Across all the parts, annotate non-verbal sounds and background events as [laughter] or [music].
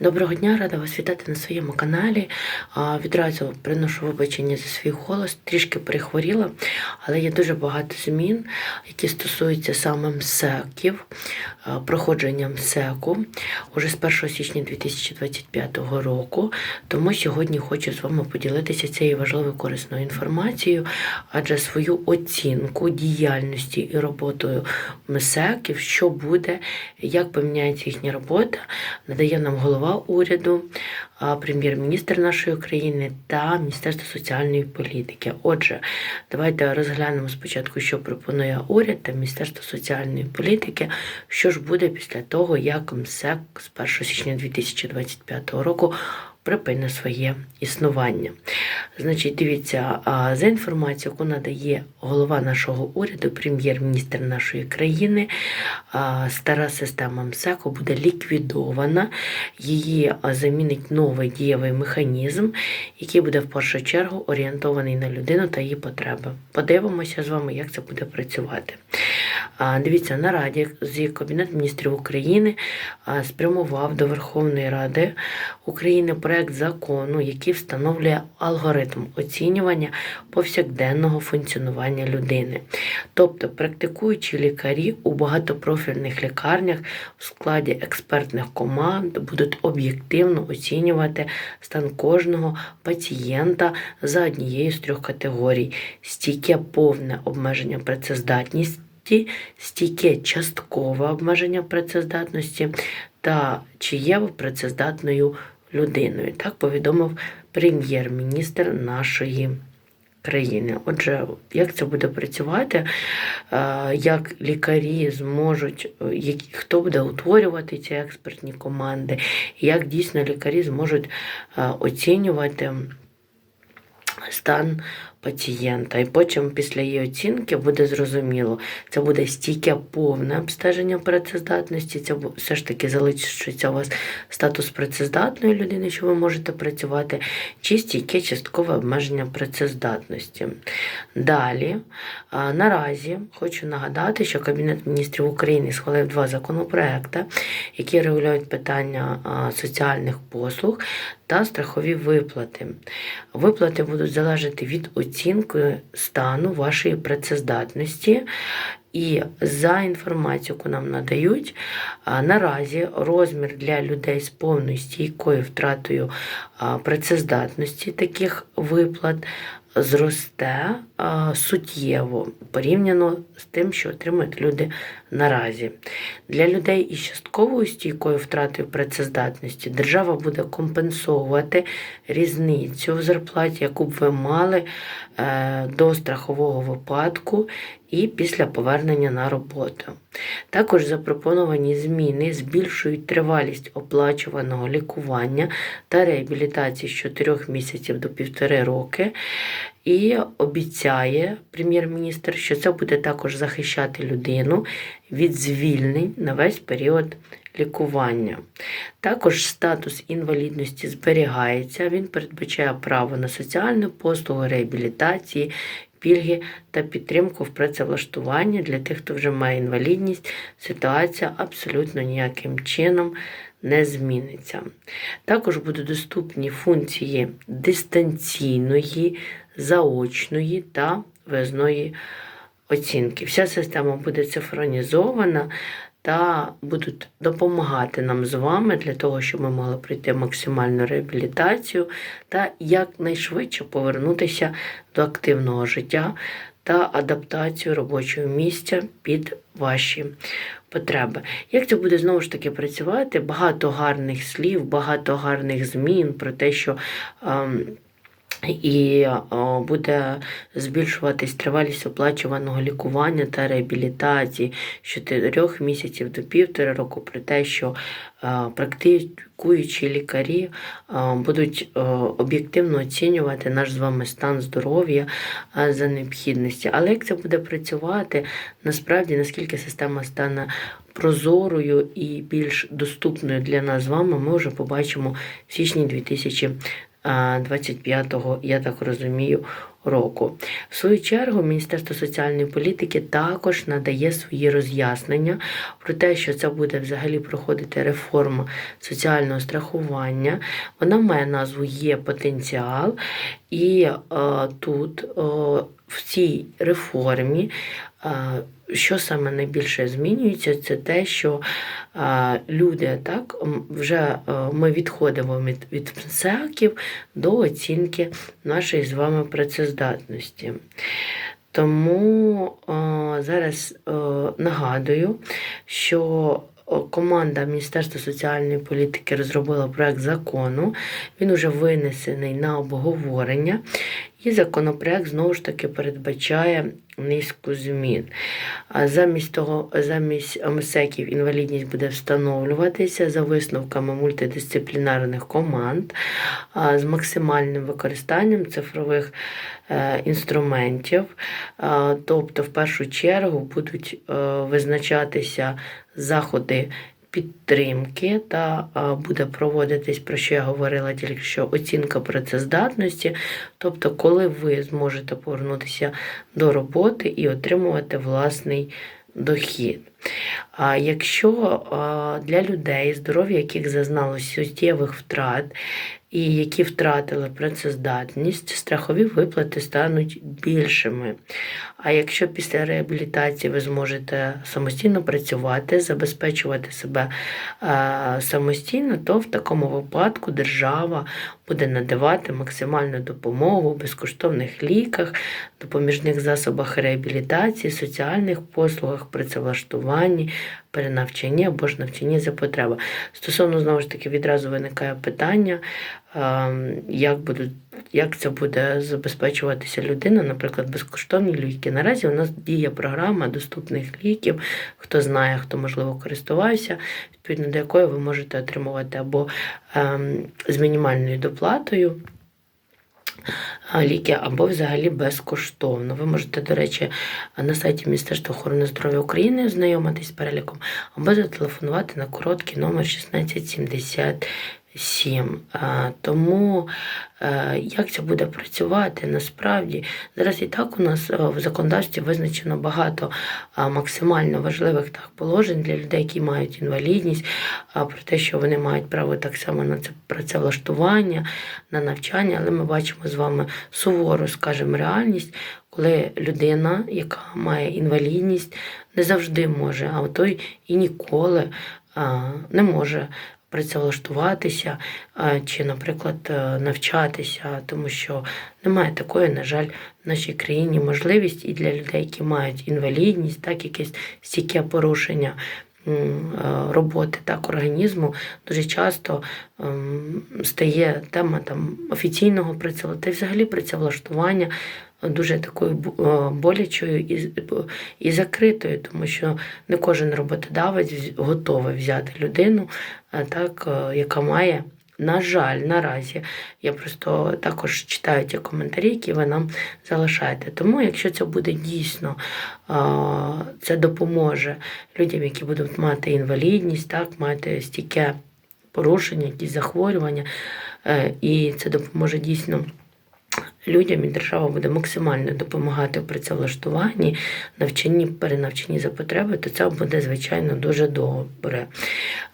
Доброго дня, рада вас вітати на своєму каналі. Відразу приношу вибачення за свій голос, трішки перехворіла, але є дуже багато змін, які стосуються саме МСЕКів, проходження МСЕКу уже з 1 січня 2025 року. Тому сьогодні хочу з вами поділитися цією важливою корисною інформацією, адже свою оцінку діяльності і роботою МСЕКів, що буде, як поміняється їхня робота, надає нам голова уряду, прем'єр-міністр нашої країни та Міністерство соціальної політики. Отже, давайте розглянемо спочатку, що пропонує уряд та Міністерство соціальної політики, що ж буде після того, як МСЕК з 1 січня 2025 року припине своє існування. Значить, дивіться, за інформацією, яку надає голова нашого уряду, прем'єр-міністр нашої країни, стара система МСЕКу буде ліквідована. Її замінить новий дієвий механізм, який буде в першу чергу орієнтований на людину та її потреби. Подивимося з вами, як це буде працювати. Дивіться, на Раді з Кабінет міністрів України спрямував до Верховної Ради України проект закону, який встановлює алгоритм оцінювання повсякденного функціонування людини. Тобто практикуючі лікарі у багатопрофільних лікарнях в складі експертних команд будуть об'єктивно оцінювати стан кожного пацієнта за однією з трьох категорій: стійке повне обмеження працездатності стійке часткове обмеження працездатності та чи є працездатною людиною. Так повідомив прем'єр-міністр нашої країни. Отже, як це буде працювати, е, як лікарі зможуть, е, хто буде утворювати ці експертні команди, як дійсно лікарі зможуть е, оцінювати стан пацієнта. І потім після її оцінки буде зрозуміло, це буде стійке повне обстеження працездатності, це все ж таки залишиться у вас статус працездатної людини, що ви можете працювати, чи стійке часткове обмеження працездатності. Далі, наразі хочу нагадати, що Кабінет міністрів України схвалив два законопроекти, які регулюють питання соціальних послуг та страхові виплати. Виплати будуть залежати від оцінки стану вашої працездатності. І за інформацією, яку нам надають, наразі розмір для людей з повною стійкою втратою працездатності таких виплат зросте суттєво порівняно з тим, що отримують люди наразі. Для людей із частковою стійкою втратою працездатності держава буде компенсовувати різницю в зарплаті, яку б ви мали е, до страхового випадку і після повернення на роботу. Також запропоновані зміни збільшують тривалість оплачуваного лікування та реабілітації з 4 місяців до 1,5 роки. І обіцяє прем'єр-міністр, що це буде також захищати людину від звільнень на весь період лікування. Також статус інвалідності зберігається, він передбачає право на соціальну послугу, реабілітації, пільги та підтримку в працевлаштуванні для тих, хто вже має інвалідність. Ситуація абсолютно ніяким чином не зміниться. Також будуть доступні функції дистанційної, заочної та виїзної оцінки. Вся система буде цифронізована та будуть допомагати нам з вами для того, щоб ми могли пройти максимальну реабілітацію та якнайшвидше повернутися до активного життя та адаптацію робочого місця під ваші потреби. Як це буде знову ж таки працювати? Багато гарних слів, багато гарних змін про те, що. ем, і буде збільшуватись тривалість оплачуваного лікування та реабілітації з 4 місяців до півтора року, про те, що е, практикуючі лікарі е, будуть е, об'єктивно оцінювати наш з вами стан здоров'я е, за необхідності. Але як це буде працювати, насправді наскільки система стане прозорою і більш доступною для нас з вами, ми вже побачимо в січні 2025 25-го, я так розумію, року. В свою чергу, Міністерство соціальної політики також надає свої роз'яснення про те, що це буде взагалі проходити реформа соціального страхування. Вона має назву Є потенціал, і е, тут е, в цій реформі. Що саме найбільше змінюється, це те, що люди так вже е, ми відходимо від, від МСЕКів до оцінки нашої з вами працездатності. Тому е, зараз е, нагадую, що команда Міністерства соціальної політики розробила проект закону. Він уже винесений на обговорення, і законопроект знову ж таки передбачає низку змін. Замість того, замість МСЕКів інвалідність буде встановлюватися за висновками мультидисциплінарних команд з максимальним використанням цифрових е, інструментів. Тобто, в першу чергу будуть е, визначатися заходи. Підтримки та буде проводитись, про що я говорила тільки що оцінка працездатності, тобто, коли ви зможете повернутися до роботи і отримувати власний дохід. А якщо для людей, здоров'я яких зазнало суттєвих втрат, і які втратили працездатність, страхові виплати стануть більшими. А якщо після реабілітації ви зможете самостійно працювати, забезпечувати себе е, самостійно, то в такому випадку держава буде надавати максимальну допомогу в безкоштовних ліках, допоміжних засобах реабілітації, соціальних послугах, працевлаштуванні, перенавчанні або ж навчанні за потреби. Стосовно знову ж таки відразу виникає питання, ем, як будуть. Як це буде забезпечуватися людина, наприклад, безкоштовні ліки. Наразі у нас діє програма доступних ліків. Хто знає, хто можливо користувався, відповідно до якої ви можете отримувати або ем, з мінімальною доплатою ліки, або взагалі безкоштовно. Ви можете, до речі, на сайті Міністерства охорони здоров'я України знайомитись з переліком, або зателефонувати на короткий номер 1670. 7. Тому е, як це буде працювати насправді зараз і так у нас е, в законодавстві визначено багато максимально важливих так положень для людей, які мають інвалідність, про те, що вони мають право так само на це працевлаштування, на навчання, але ми бачимо з вами сувору, скажімо, реальність. Коли людина, яка має інвалідність, не завжди може, а той і ніколи не може працевлаштуватися чи, наприклад, е, навчатися, тому що немає такої, на жаль, в нашій країні можливість і для людей, які мають інвалідність, так якесь стійке порушення. Е, Роботи так організму дуже часто ем, стає тема там офіційного працевлаштування, та взагалі працевлаштування дуже такою е, болячою і, і закритою, тому що не кожен роботодавець готовий взяти людину, е, так, яка має. На жаль, наразі я просто також читаю ті коментарі, які ви нам залишаєте. Тому, якщо це буде дійсно, це допоможе людям, які будуть мати інвалідність, так, мати стійке порушення, якісь захворювання, е, і це допоможе дійсно людям, і держава буде максимально допомагати в працевлаштуванні, навчанні, перенавчанні за потреби, то це буде, звичайно, дуже добре.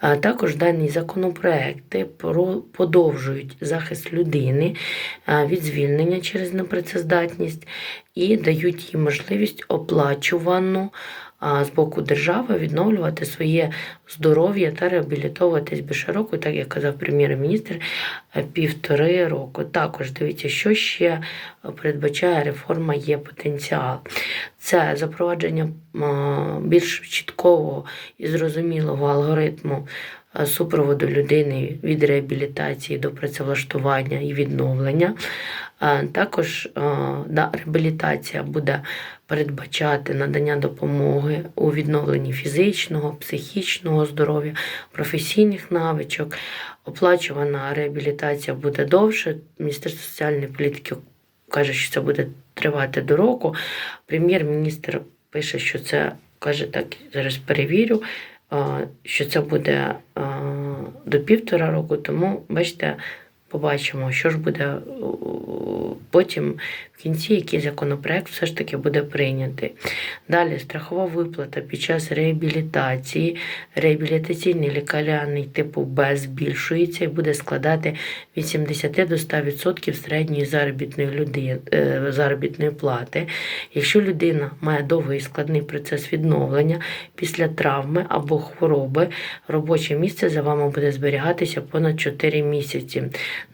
А також дані законопроекти подовжують захист людини від звільнення через непрацездатність і дають їй можливість оплачувану з боку держави відновлювати своє здоров'я та реабілітовуватись більше року, так як казав прем'єр-міністр, е, півтори року. Також дивіться, що ще передбачає реформа є потенціал. Це запровадження більш чіткого і зрозумілого алгоритму е, супроводу людини від реабілітації до працевлаштування і відновлення. Також е, да, реабілітація буде передбачати надання допомоги у відновленні фізичного, психічного здоров'я, професійних навичок. Оплачувана реабілітація буде довше. Міністерство соціальної політики каже, що це буде тривати до року. Прем'єр-міністр пише, що це каже так, зараз перевірю, е, що це буде е, до півтора року. Тому, бачите, Побачимо, що ж буде потім в кінці, який законопроект все ж таки буде прийнятий. Далі страхова виплата під час реабілітації, реабілітаційний лікарняний типу Б збільшується і буде складати від 70 до 100% середньої заробітної людини, е, заробітної плати. Якщо людина має довгий і складний процес відновлення після травми або хвороби, робоче місце за вами буде зберігатися понад 4 місяці.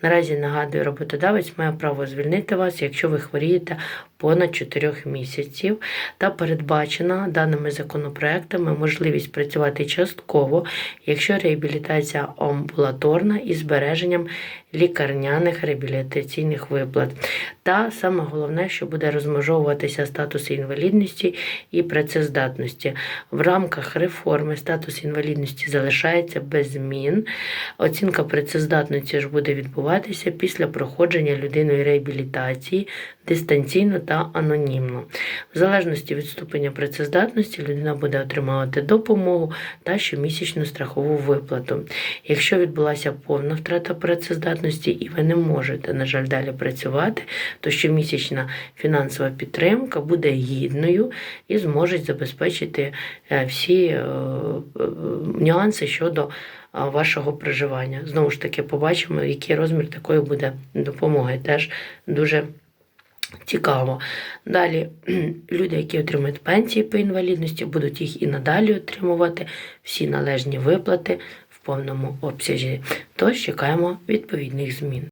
Наразі нагадую, роботодавець має право звільнити вас, якщо ви хворієте понад 4 місяців та передбачена даними законопроектами можливість працювати частково, якщо реабілітація амбулаторна із збереженням лікарняних реабілітаційних виплат. Та саме головне, що буде розмежовуватися статус інвалідності і працездатності. В рамках реформи статус інвалідності залишається без змін. Оцінка працездатності ж буде відбуватися після проходження людиною реабілітації дистанційно та анонімно. В залежності від ступеня працездатності людина буде отримувати допомогу та щомісячну страхову виплату. Якщо відбулася повна втрата працездатності і ви не можете, на жаль, далі працювати, то щомісячна фінансова підтримка буде гідною і зможуть забезпечити е, всі е, е, нюанси щодо вашого проживання. Знову ж таки, побачимо, який розмір такої буде допомоги. Теж дуже цікаво. Далі [clears throat] люди, які отримують пенсії по інвалідності, будуть їх і надалі отримувати всі належні виплати повному обсязі. Тож чекаємо відповідних змін.